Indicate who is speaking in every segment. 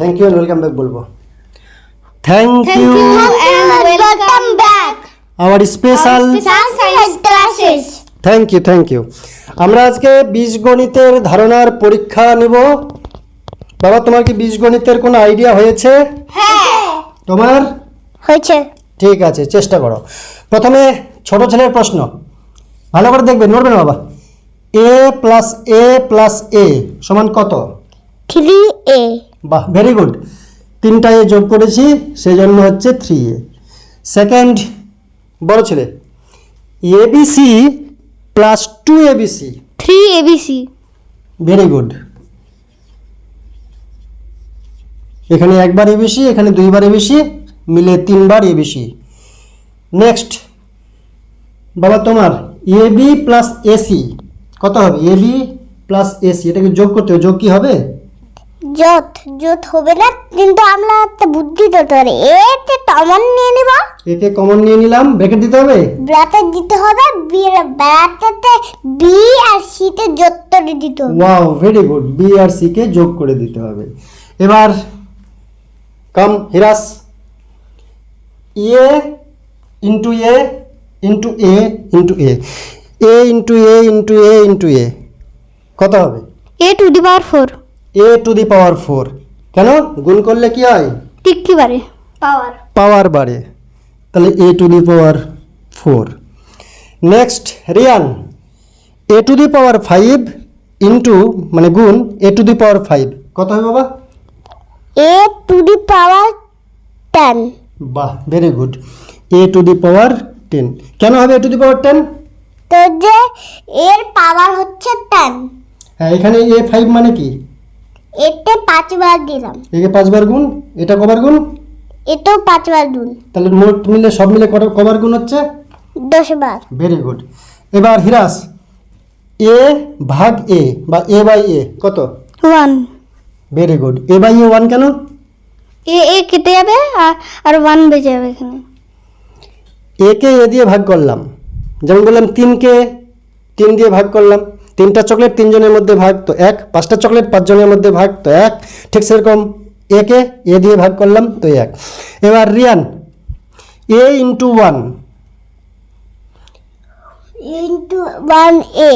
Speaker 1: Thank you welcome back বলব thank you
Speaker 2: welcome back.
Speaker 1: Our special. Thank you thank you আমরা আজকে বীজগণিতের ধারণার পরীক্ষা নেব। বাবা তোমার কি বীজগণিতের কোনো আইডিয়া হয়েছে?
Speaker 2: হ্যাঁ।
Speaker 1: তোমার?
Speaker 2: হয়েছে।
Speaker 1: ঠিক আছে চেষ্টা করো। প্রথমে ছোট ছেলের প্রশ্ন। ভালো করে দেখবে না বাবা। এ প্লাস এ প্লাস এ সমান কত?
Speaker 2: থ্রি এ
Speaker 1: বাহ ভেরি গুড তিনটা এ যোগ করেছি সেই জন্য হচ্ছে থ্রি এ। সেকেন্ড বড় ছেলে। ABC plus two ABC
Speaker 2: three ABC
Speaker 1: very good এখানে একবার এবিসি এখানে দুইবার এবিসি মিলে তিনবার এবিসি নেক্সট বাবা তোমার এবি প্লাস এসি কত হবে? এবি প্লাস এসি এটাকে যোগ করতে হবে। যোগ কি হবে?
Speaker 2: জোত জোত হবে না কিন্তু আমরা একটা বুদ্ধি দিতে পারি এতে তমন নিয়ে নিবা।
Speaker 1: একে কমন নিয়ে নিলাম ব্র্যাকেট দিতে হবে?
Speaker 2: ব্রাতে দিতে হবে বি ব্রাতেতে বি আর সিতে জোত্তরে দিতে হবে।
Speaker 1: ওয়াও ভেরি গুড বি আর সি কে যোগ করে দিতে হবে। এবার come Hiras A into A into A into A A into A into A into A কত হবে?
Speaker 2: A to the power four
Speaker 1: A to the power four কেন? গুণ করলে কি হয়?
Speaker 2: ঠিক কি বারে পাওয়ার।
Speaker 1: পাওয়ার বাড়ে। তাহলে A to the power four next Riyan A to the power five into মানে গুণ এ টু দি পাওয়ার ফাইভ কত হবে বাবা?
Speaker 2: A to the power ten
Speaker 1: বাহ very good A to the power ten কেন হবে A to the power ten
Speaker 2: তো যে এর পাওয়ার হচ্ছে টেন
Speaker 1: হ্যাঁ এখানে এ ফাইভ মানে কি?
Speaker 2: এতে পাঁচবার দিলাম।
Speaker 1: একে পাঁচবার গুণ এটা কবার গুণ?
Speaker 2: এতেও পাঁচবার দিন
Speaker 1: তাহলে মোট মিলে সব মিলে কত- কবার গুণ হচ্ছে?
Speaker 2: দশ বার
Speaker 1: ভেরি গুড এবার হিরাস এ ভাগ এ বা এ বাই এ কত?
Speaker 2: One
Speaker 1: very good A by A one কেন?
Speaker 2: এ এ কেটে যাবে আর আর ওয়ান বেঁচে যাবে এখানে।
Speaker 1: একে এ দিয়ে ভাগ করলাম। যেমন বললাম তিনকে তিন দিয়ে ভাগ করলাম। তিনটা চকলেট তিনজনের মধ্যে ভাগ তো এক। পাঁচটা চকলেট পাঁচজনের মধ্যে ভাগ তো এক। ঠিক সেরকম একে এ দিয়ে ভাগ করলাম তো এক। এবার Riyan A into one
Speaker 2: into one A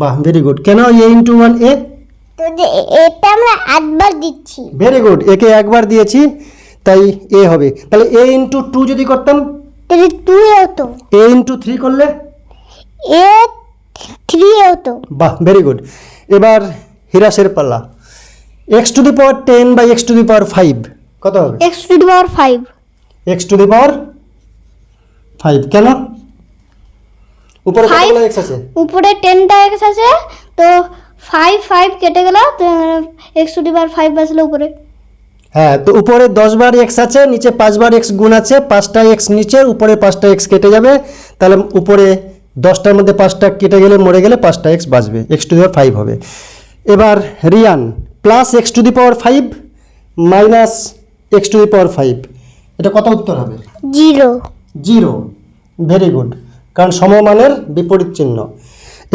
Speaker 1: বাহ ভেরি গুড কেন এ ইন্টু ওয়ান এ
Speaker 2: তো এটা আমরা আটবার দিচ্ছি।
Speaker 1: ভেরি গুড একে একবার দিয়েছি তাই এ হবে। তাহলে এ ইন্টু টু যদি করতাম?
Speaker 2: তাহলে টু এ হতো।
Speaker 1: এ ইন্টু থ্রি করলে?
Speaker 2: এ থ্রি হতো
Speaker 1: বাহ ভেরি গুড এবার হিরাসের পাল্লা। X to the power ten by X to the power five কত হবে?
Speaker 2: X to the power five
Speaker 1: X to the power five কেন? উপরে? কতগুলো এক্স আছে?
Speaker 2: উপরে টেনটা এক্স আছে তো ফাইভ ফাইভ কেটে গেল তো X to the power five বাঁচলো উপরে।
Speaker 1: হ্যাঁ তো উপরে দশ বার এক্স আছে নিচে পাঁচবার এক্স গুণ আছে পাঁচটা এক্স নিচে উপরে পাঁচটা এক্স কেটে যাবে তাহলে উপরে দশটার মধ্যে পাঁচটা কেটে গেলে মরে গেলে পাঁচটা এক্স বাঁচবে X to the power five হবে। এবার Riyan plus X to the power five minus X to the power five এটা কত উত্তর হবে?
Speaker 2: জিরো
Speaker 1: জিরো ভেরি গুড কারণ সমমানের বিপরীত চিহ্ন।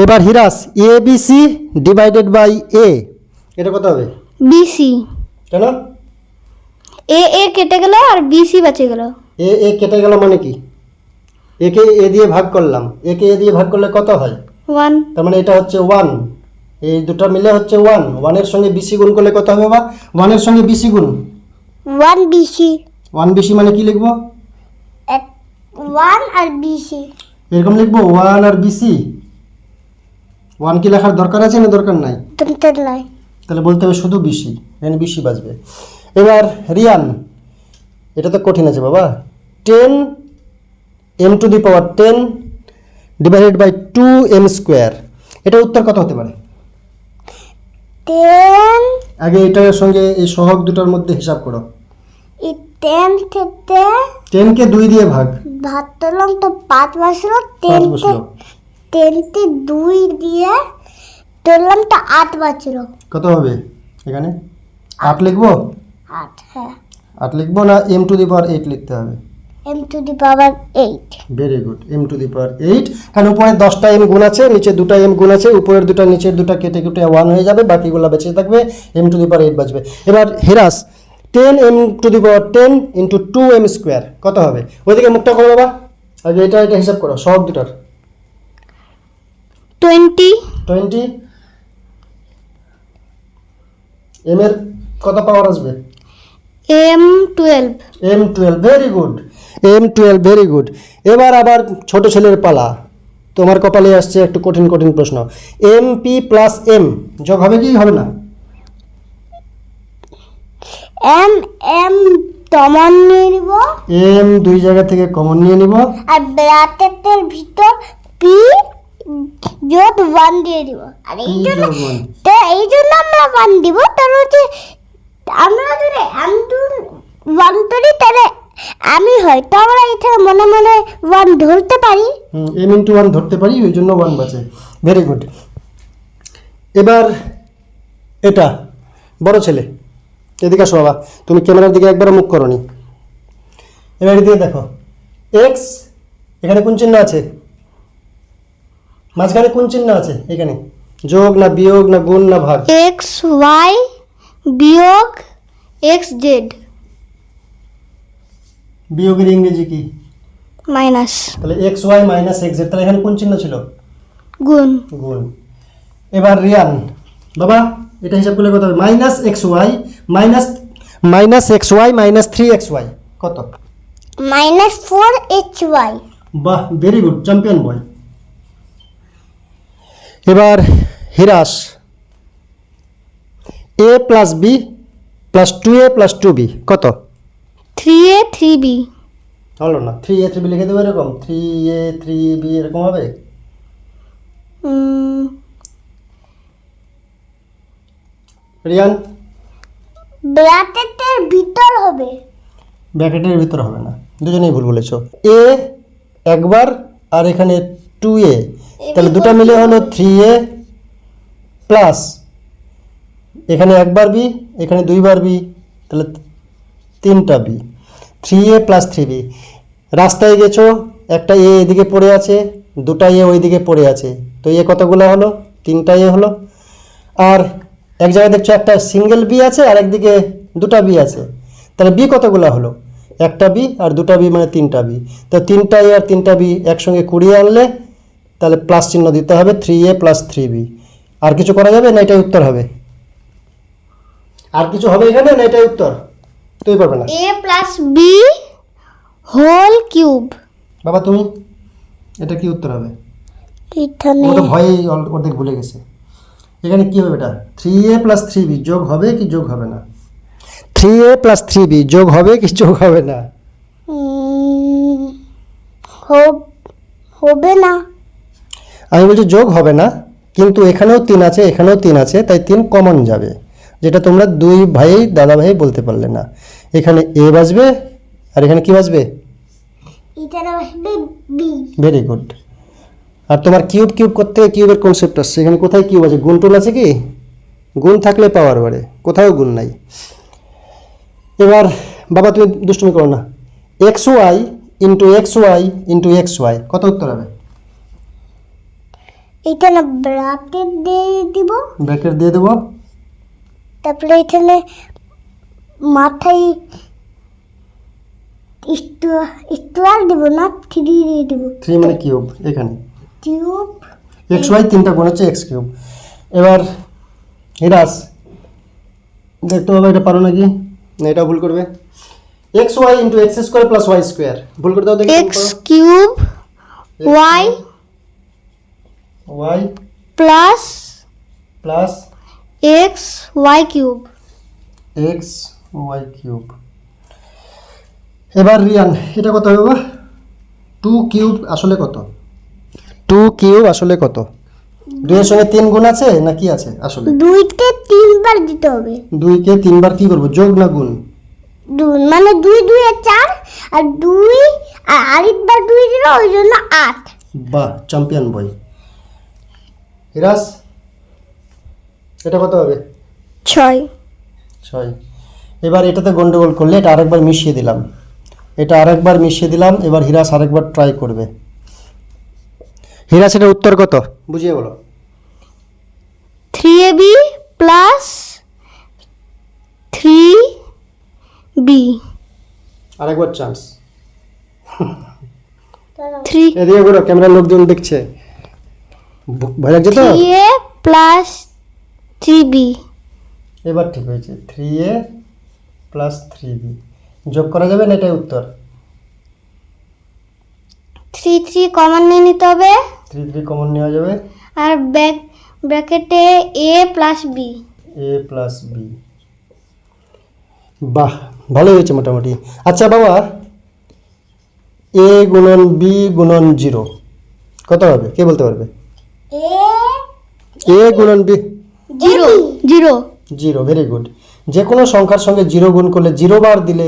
Speaker 1: এবার Hiras A B C divided by A এটা কত হবে?
Speaker 2: বিসি
Speaker 1: কেন?
Speaker 2: এ এ কেটে গেল আর বিসি বেঁচে গেল।
Speaker 1: এ এ কেটে গেল মানে কি? একে এ দিয়ে ভাগ করলাম। একে এ দিয়ে ভাগ করলে কত হয়?
Speaker 2: ওয়ান।
Speaker 1: তার মানে এটা হচ্ছে ওয়ান। এই দুটো মিলে হচ্ছে ওয়ান। ওয়ানের সঙ্গে বিসি গুণ করলে কত হবে বা ওয়ানের সঙ্গে বিসি গুণ।
Speaker 2: ওয়ান বিসি
Speaker 1: ওয়ান বিসি মানে কি লিখব?
Speaker 2: ওয়ান আর বিসি
Speaker 1: এরকম লিখব ওয়ান আর বিসি ওয়ান কি লেখার দরকার আছে না দরকার নাই?
Speaker 2: তিনটে নয়
Speaker 1: তাহলে বলতে হবে শুধু বিসি এখানে বিসি বাজবে। এবার রিয়ান এটা তো কঠিন আছে বাবা। Ten M to the power ten divided by two M square এটা উত্তর কত হতে পারে?
Speaker 2: টেন
Speaker 1: আগে এটার সঙ্গে এই সহগ দুটোর মধ্যে হিসাব করো।
Speaker 2: টেন থেকে
Speaker 1: টেনকে দুই দিয়ে ভাগ।
Speaker 2: ভাত তুললাম তো পাঁচ বসল।
Speaker 1: পাঁচ
Speaker 2: টেনতে দুই দিয়ে তুললাম তো আট বাঁচলো
Speaker 1: কত হবে এখানে? আট লিখব?
Speaker 2: আট হ্যাঁ।
Speaker 1: আট লিখব না M to the power eight লিখতে হবে?
Speaker 2: M to the power eight
Speaker 1: very good M to the power eight কারণ উপরে দশটা এম গুণ আছে নিচে দুটা এম গুণ আছে উপরের দুটা নিচের দুটা কেটে কেটে ওয়ান হয়ে যাবে বাকিগুলো বেঁচে থাকবে M to the power eight বাজবে এবার Hiras ten M to the power ten into two M square কত হবে? ওইদিকে মুখটা করো বাবা। আগে এটা এটা হিসাব করো সব দুটার।
Speaker 2: টোয়েন্টি
Speaker 1: টোয়েন্টি এম এর কত পাওয়ার আসবে?
Speaker 2: M twelve
Speaker 1: M twelve very good M twelve very good এবার আবার ছোট ছেলের পালা। তোমার কপালে আসছে একটু কঠিন কঠিন প্রশ্ন। এম পি প্লাস এম যোগ হবে কি হবে না?
Speaker 2: এম এম তমন নিয়ে নিব।
Speaker 1: এম দুই জায়গা থেকে কমন নিয়ে নিব।
Speaker 2: আর ব্র্যাকেটের ভিতর পি যোগ ওয়ান দিয়ে দিব। আর এই জন্য তো এই জন্য আমরা ওয়ান দিব। তাহলে হচ্ছে আমরা যদি এম টু ওয়ান করি তাহলে আমি হয় তো আমরা এখানে মনে মনে ওয়ান ধরতে পারি।
Speaker 1: এম ইন্টু ওয়ান ধরতে পারি ওই জন্য ওয়ান বাঁচে ভেরি গুড এবার এটা বড় ছেলে। এদিকে আসো বাবা তুমি ক্যামেরার দিকে একবার মুখ করনি। এবার এদিকে দেখো এক্স এখানে কোন চিহ্ন আছে? মাঝখানে কোন চিহ্ন আছে? এখানে। যোগ না বিয়োগ না গুণ না ভাগ।
Speaker 2: এক্স ওয়াই বিয়োগ এক্স জেড
Speaker 1: বিয়োগের ইংরেজি কি?
Speaker 2: মাইনাস।
Speaker 1: তাহলে X Y minus X Z তাহলে এখানে কোন চিহ্ন ছিল?
Speaker 2: গুণ।
Speaker 1: গুণ। এবার রিয়ান বাবা এটা হিসাব করলে কত হবে? Minus X Y minus minus X Y minus three X Y কত?
Speaker 2: মাইনাস ফোর এক্স ওয়াই
Speaker 1: বাহ ভেরি গুড চ্যাম্পিয়ন বয় এবার Hiras. A plus B plus two A plus two B কত?
Speaker 2: থ্রি এ থ্রি বি
Speaker 1: হলো না three A three B লিখে দেবো এরকম? Three A three B এরকম হবে? রিয়ান?
Speaker 2: ব্র্যাকেটের ভিতর হবে।
Speaker 1: ব্র্যাকেটের ভিতর হবে না দুজনেই ভুল বলেছ। এ একবার আর এখানে টু এ তাহলে দুটো মিলে হলো থ্রি এ প্লাস এখানে একবার বি এখানে দুইবার বি তাহলে তিনটা B three A plus three B রাস্তায় গেছো, একটা এ এদিকে পড়ে আছে, দুটা এ ওইদিকে পড়ে আছে। তো এ কতগুলো হলো? তিনটা এ হলো। আর এক জায়গায় দেখছ একটা সিঙ্গেল বি আছে, আর একদিকে দুটা বি আছে। তাহলে বি কতগুলো হলো? একটা বি আর দুটা বি মানে তিনটা বি তো তিনটা এ আর তিনটা বি একসঙ্গে কুড়িয়ে আনলে, তাহলে প্লাস চিহ্ন দিতে হবে three A plus three B আর কিছু করা যাবে না এটাই উত্তর হবে? আর কিছু হবে এখানে না এটাই উত্তর? তুই পারবে না।
Speaker 2: A plus B whole cube
Speaker 1: বাবা তুমি? এটা কি উত্তর হবে?
Speaker 2: এখানে
Speaker 1: ও তো ভয়েই অল- অর্ধেক ভুলে গেছে। এখানে কি হবে এটা? Three A plus three B যোগ হবে কি যোগ হবে না? Three A plus three B যোগ হবে কি যোগ হবে না?
Speaker 2: হবে না।
Speaker 1: আমি বলছি যোগ হবে না কিন্তু এখানেও তিন আছে এখানেও তিন আছে তাই তিন কমন যাবে। যেটা তোমরা দুই ভাই দাদা ভাই বলতে পারলে না। এখানে এ বাজবে আর এখানে কি বাজবে? ভেরি গুড আর তোমার কিউব কিউব করতে কিউবের কনসেপ্ট আসছে? এখানে কোথায় কিউব আছে? গুণ টুন আছে কি? গুণ থাকলে পাওয়ার বাড়ে। কোথাও গুণ নাই। এবার বাবা তুমি দুষ্টুমি করো না। X Y into X Y into X Y কত উত্তর হবে?
Speaker 2: এখানে ব্রাকেট দিয়ে দিব।
Speaker 1: ব্র্যাকেট দিয়ে দেবো।
Speaker 2: তারপরে এখানে মাথায় স্টোয়ার দিব না থ্রি দিয়ে দিব
Speaker 1: থ্রি মানে কিউব এখানে
Speaker 2: টিউব
Speaker 1: এক্স ওয়াই তিনটা গুণ হচ্ছে এক্স কিউব এবার হিরাস দেখতে হবে এটা পারো নাকি না এটা ভুল করবে X Y into X square plus Y square ভুল করে দাও দেখি
Speaker 2: X cube Y
Speaker 1: Y
Speaker 2: plus
Speaker 1: plus
Speaker 2: X Y cube
Speaker 1: X Y cube এবার রিয়ান এটা কত হবে বাবা? টু কিউব আসলে কত? টু কিউব আসলে কত? দুইয়ের সঙ্গে তিন গুণ আছে না কি আছে আসলে?
Speaker 2: দুইতে তিনবার দিতে হবে।
Speaker 1: দুইকে তিনবার কি করব যোগ না গুণ?
Speaker 2: দুই মানে দুই দুই আর চার আর দুই আর আরেকবার দুই দিল ওই জন্য আট।
Speaker 1: বাহ চ্যাম্পিয়ন বই হিরাস এটা কত হবে?
Speaker 2: ছয়।
Speaker 1: ছয়। এবার এটাতে গন্ডগোল করলে এটা আরেকবার মিশিয়ে দিলাম। এটা আরেকবার মিশিয়ে দিলাম এবার হিরাস আরেকবার ট্রাই করবে। হিরাস এটার উত্তর কত? বুঝিয়ে বলো।
Speaker 2: Three A B plus three
Speaker 3: B
Speaker 1: আরেকবার চান্স
Speaker 3: থ্রি
Speaker 1: এদিকে ঘুরো ক্যামেরার লোকজন দেখছে। ভয় লাগছে তো?
Speaker 3: Three A plus three B.
Speaker 1: এবার ঠিক হয়েছে। Three A plus three B. যোগ করা যাবে না এটাই উত্তর?
Speaker 3: থ্রি থ্রি কমন নিয়ে নিতে হবে।
Speaker 1: থ্রি থ্রি কমন নেওয়া যাবে।
Speaker 3: আর ব্যাক ব্র্যাকেটে A plus B
Speaker 1: A plus B বাহ ভালো হয়েছে মোটামুটি। আচ্ছা বাবা এ গুণন বি গুণন জিরো কত হবে? কে বলতে পারবে?
Speaker 2: এ
Speaker 1: এ গুণন B
Speaker 3: zero. Zero.
Speaker 1: Zero very good যে কোনো সংখ্যার সঙ্গে জিরো গুণ করলে জিরো বার দিলে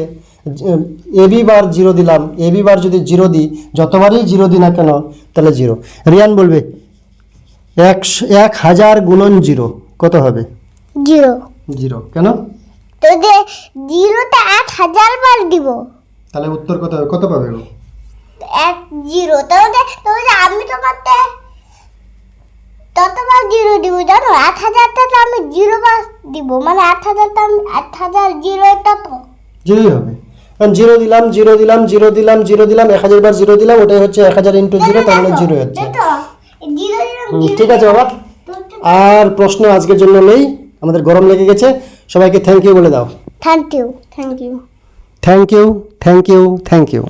Speaker 1: এ বি বার জিরো দিলাম এ বি বার যদি জিরো দিই যতবারই জিরো দিই না কেন তাহলে জিরো। রিয়ান বলবে একশো এক হাজার গুণন জিরো কত হবে?
Speaker 2: জিরো।
Speaker 1: জিরো। কেন?
Speaker 2: তো যে জিরোতে আট হাজার বার দিব।
Speaker 1: তাহলে উত্তর কত হবে? কত পাবে ও?
Speaker 2: এক জিরো। তাহলে তাহলে আমি তোমাকে ততবার জিরো দিব জানো? আট হাজারটা তো আমি জিরো বার দিব। মানে আট হাজারটা আমি আট হাজার জিরো তত
Speaker 1: জিরোই হবে। কারণ জিরো দিলাম জিরো দিলাম জিরো দিলাম জিরো দিলাম এক হাজার বার জিরো দিলাম ওটাই হচ্ছে এক হাজার ইন্টু জিরো তার মানে জিরো হচ্ছে ঠিক আছে বাবা। আর প্রশ্ন আজকের জন্য নেই। আমাদের গরম লেগে গেছে। সবাইকে থ্যাংক ইউ বলে দাও।
Speaker 2: Thank you
Speaker 3: thank you
Speaker 1: thank you thank you thank you